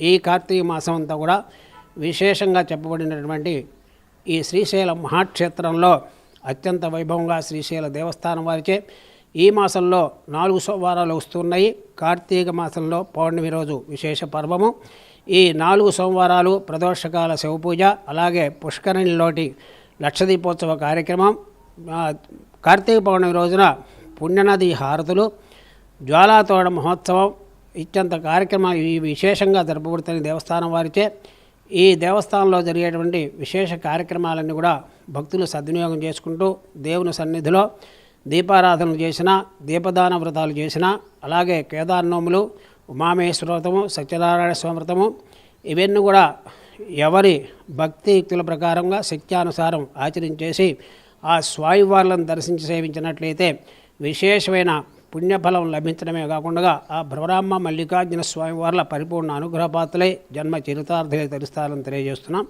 ఈ కార్తీక మాసం అంతా కూడా విశేషంగా చెప్పబడినటువంటి ఈ శ్రీశైలం మహాక్షేత్రంలో అత్యంత వైభవంగా శ్రీశైల దేవస్థానం వారిచే ఈ మాసంలో నాలుగు సోమవారాలు వస్తున్నాయి. కార్తీక మాసంలో పౌర్ణమి రోజు విశేష పర్వము. ఈ నాలుగు సోమవారాలు ప్రదోషకాల శివపూజ అలాగే పుష్కరిణిలోటి లక్షదీపోత్సవ కార్యక్రమం. కార్తీక పౌర్ణమి రోజున పుణ్యనది హారతులు జ్వాలాతోడ మహోత్సవం ఇచ్చేంత కార్యక్రమాలు ఈ విశేషంగా జరపబడుతున్న దేవస్థానం వారిచే ఈ దేవస్థానంలో జరిగేటువంటి విశేష కార్యక్రమాలన్నీ కూడా భక్తులు సద్వినియోగం చేసుకుంటూ దేవుని సన్నిధిలో దీపారాధనలు చేసిన దీపదాన వ్రతాలు చేసిన అలాగే కేదార్నోములు ఉమామేశ్వర వ్రతము సత్యనారాయణ స్వామి వ్రతము ఇవన్నీ కూడా ఎవరి భక్తి యుక్తుల ప్రకారంగా శక్త్యానుసారం ఆచరించేసి ఆ స్వామివార్లను దర్శించి సేవించినట్లయితే విశేషమైన పుణ్యఫలం లభించడమే కాకుండా ఆ భ్రవరామ్మ మల్లికార్జున స్వామివార్ల పరిపూర్ణ అనుగ్రహపాత్రలై జన్మ చరితార్థులై తెలుస్తారని తెలియజేస్తున్నాం.